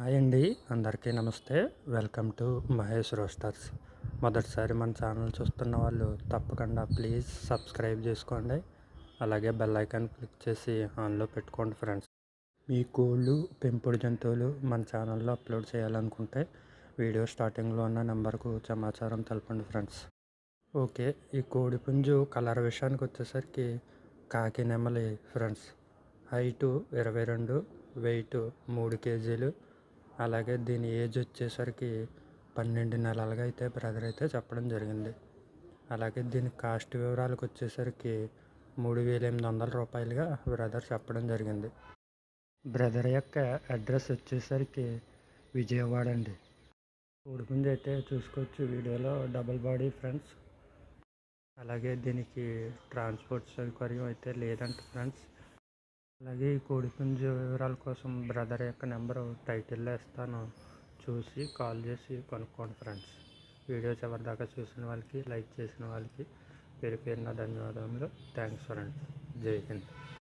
Hi అండి అందరికీ నమస్తే. Welcome to Mahesh roasters. మొదటిసారి మన ఛానల్ చూస్తున్న వాళ్ళు తప్పకుండా ప్లీజ్ సబ్స్క్రైబ్ చేసుకోండి. అలాగే బెల్ ఐకాన్ క్లిక్ చేసి ఆన్లో పెట్టుకోండి ఫ్రెండ్స్. మీ కోళ్ళు పెంపుడు జంతువులు మన ఛానల్లో అప్లోడ్ చేయాలనుకుంటే వీడియో స్టార్టింగ్లో ఉన్న నెంబర్కు సమాచారం తెలపండి ఫ్రెండ్స్. ఓకే ఈ కోడి పుంజు కలర్ విషయానికి వచ్చేసరికి కాకి నెమలి ఫ్రెండ్స్. హైటు ఇరవై రెండు వెయిట్ మూడు కేజీలు అలాగే దీని ఏజ్ వచ్చేసరికి పన్నెండు నెలలుగా అయితే బ్రదర్ అయితే చెప్పడం జరిగింది. అలాగే దీని కాస్ట్ వివరాలకు వచ్చేసరికి మూడు వేల ఎనిమిది వందల రూపాయలుగా బ్రదర్ చెప్పడం జరిగింది. బ్రదర్ యొక్క అడ్రస్ వచ్చేసరికి విజయవాడ అండి. కోడిపుంజి అయితే చూసుకోవచ్చు వీడియోలో డబుల్ బాడీ ఫ్రెండ్స్ అలాగే దీనికి ట్రాన్స్పోర్ట్ సౌకర్యం అయితే లేదంట ఫ్రెండ్స్ అలాగే ఈ కోడిపుంజు వివరాల కోసం బ్రదర్ యొక్క నెంబరు టైటిల్లో ఇస్తాను. చూసి కాల్ చేసి కొనుక్కోండి ఫ్రెండ్స్. వీడియో చివరి దాకా చూసిన వాళ్ళకి లైక్ చేసిన వాళ్ళకి పేరు పేరున ధన్యవాదములు. Thanks friends. జై హింద్.